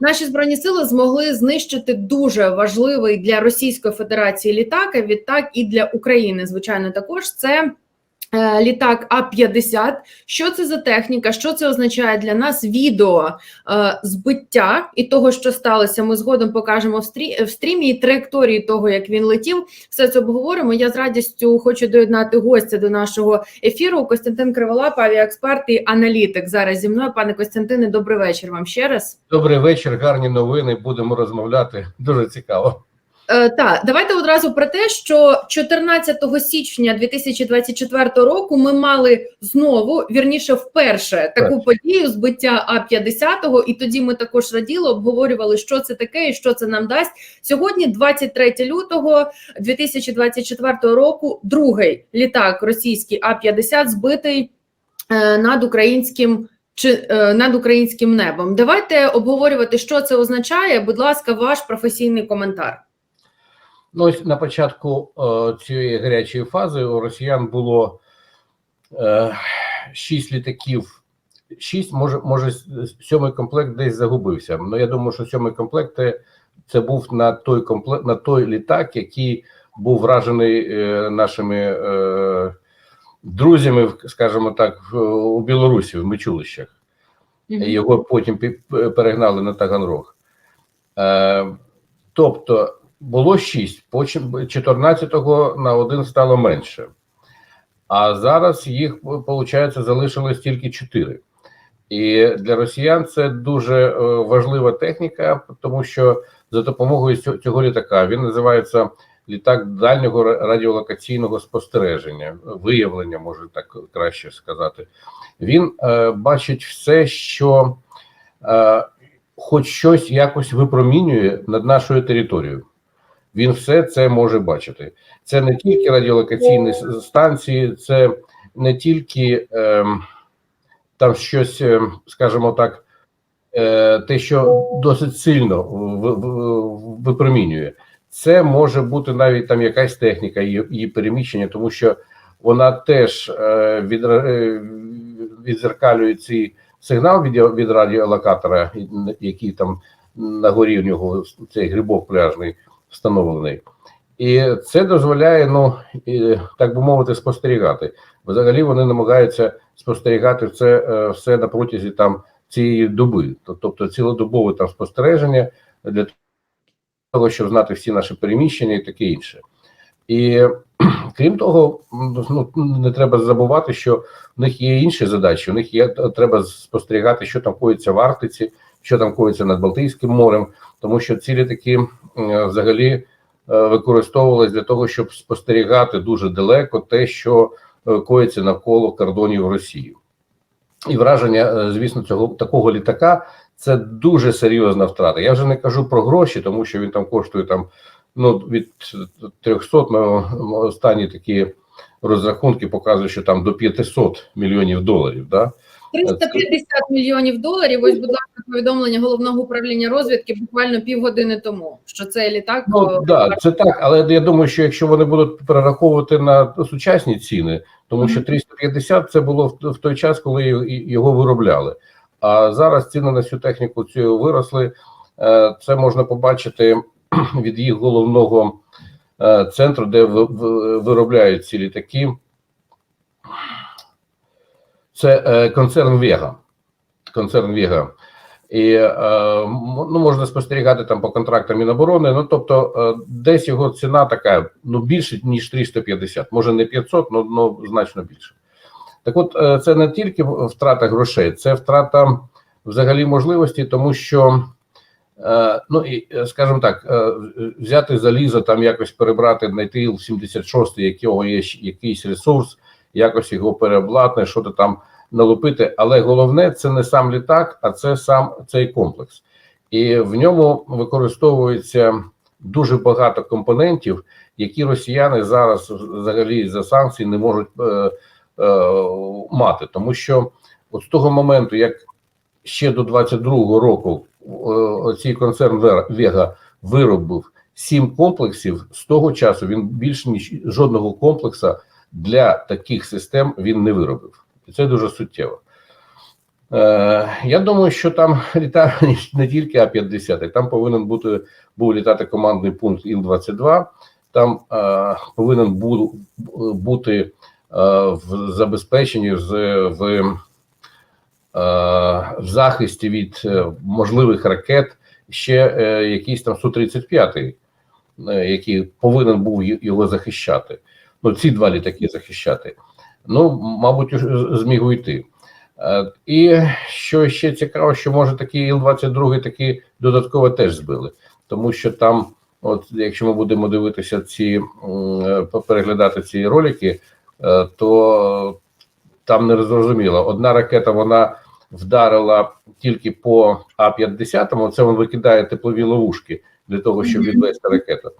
Наші збройні сили змогли знищити дуже важливий для Російської Федерації літак. а Відтак і для України, звичайно, також це. Е, Літак А-50. Що це за техніка? Що це означає для нас? Відео е, збиття і того, що сталося, ми згодом покажемо в, стрі, в стрімі і траєкторії того, як він летів. Все це обговоримо. Я з радістю хочу доєднати гостя до нашого ефіру. Костянтин Криволап, авіаексперт і аналітик. Зараз зі мною. Пане Костянтине, добрий вечір вам ще раз. Добрий вечір, гарні новини. Будемо розмовляти. Дуже цікаво. Е, так, давайте одразу про те, що 14 січня 2024 року ми мали знову вірніше вперше таку подію збиття А 50 і тоді ми також раділи, обговорювали, що це таке і що це нам дасть. Сьогодні, 23 лютого 2024 року, другий літак російський А 50 збитий е, над українським. Чи е, над українським небом давайте обговорювати, що це означає. Будь ласка, ваш професійний коментар. Ну, ось на початку е, цієї гарячої фази у росіян було е, шість літаків. Шість, може, може, сьомий комплект десь загубився. Ну я думаю, що сьомий комплект це, був на той комплект, на той літак, який був вражений е, нашими е, друзями, скажімо так, в, у Білорусі в Мичулищах. Його потім перегнали на Таганрог. Е, тобто було 6, потім 14-го на один стало менше. А зараз їх, виходить, залишилось тільки 4. І для росіян це дуже е, важлива техніка, тому що за допомогою цього літака він називається літак дальнього радіолокаційного спостереження, виявлення, може так краще сказати. Він е, бачить все, що е, хоч щось якось випромінює над нашою територією. Він все це може бачити. Це не тільки радіолокаційні станції, це не тільки ем, там щось, ем, скажімо так, е, те, що досить сильно випромінює. Це може бути навіть там якась техніка її, її переміщення, тому що вона теж е, від, е, відзеркалює цей сигнал від, від радіолокатора, який там на горі в нього цей грибок пляжний встановлений. І це дозволяє, ну так би мовити, спостерігати. Взагалі вони намагаються спостерігати це е, все на протязі там цієї доби, тобто цілодобове там спостереження для того, щоб знати всі наші переміщення і таке інше. І крім того, ну не треба забувати, що в них є інші задачі. У них є треба спостерігати, що там коїться в Арктиці, що там коїться над Балтійським морем, тому що ці літаки е, взагалі е, використовувались для того, щоб спостерігати дуже далеко те, що е, коїться навколо кордонів Росії. І враження, звісно, цього такого літака це дуже серйозна втрата. Я вже не кажу про гроші, тому що він там коштує там ну від 300, ну, останні такі розрахунки показують, що там до 500 мільйонів доларів. Да? 350 мільйонів доларів. Ось, будь ласка, повідомлення головного управління розвідки буквально півгодини тому. Що це літак? Ну о, да, це так, але я думаю, що якщо вони будуть перераховувати на сучасні ціни, тому що 350 це було в, той час, коли його виробляли. А зараз ціни на цю техніку цю виросли. Е, Це можна побачити від їх головного е, центру, де ви- ви- виробляють ці літаки. Це е, концерн Вега. Концерн Вега. І е, ну, можна спостерігати там по контрактам Міноборони. Ну тобто, е, десь його ціна така ну більше ніж 350, може не 500, але ну, значно більше. Так, от це не тільки втрата грошей, це втрата взагалі можливості, тому що. Ну і скажімо так, взяти залізо, там якось перебрати, знайти Іл-76, якого є якийсь ресурс, якось його переобладнати, що то там налупити. Але головне це не сам літак, а це сам цей комплекс. І в ньому використовується дуже багато компонентів, які росіяни зараз взагалі за санкції не можуть е, е, мати, тому що от з того моменту, як ще до 22-го року е, цей концерн Вега виробив сім комплексів. З того часу він більше ніж жодного комплекса для таких систем він не виробив, і це дуже суттєво. Е, я думаю, що там літає не тільки А-50, там повинен бути був літати командний пункт Іл-22, там е, повинен був бути е, в забезпеченні з в, е, в захисті від е, можливих ракет ще е, якийсь там Су-35, е, який повинен був його захищати. Ну, ці два літаки захищати. Ну, мабуть, зміг уйти. Е, І що ще цікаво, що може такий Іл-22 таки додатково теж збили, тому що там, от якщо ми будемо дивитися ці е, переглядати ці ролики, е, то там не зрозуміло. Одна ракета вона вдарила тільки по А-50, це він викидає теплові ловушки для того, щоб відвести ракету.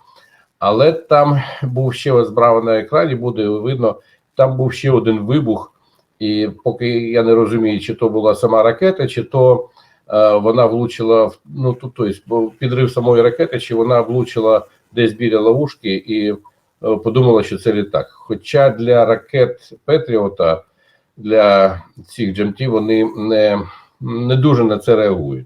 Але там був ще ось справа на екрані, буде видно, там був ще один вибух. І поки я не розумію, чи то була сама ракета, чи то е, вона влучила в ну тут, тобто, підрив самої ракети, чи вона влучила десь біля ловушки і е, подумала, що це літак. Хоча для ракет Петріота, для цих джемтів вони не, не дуже на це реагують.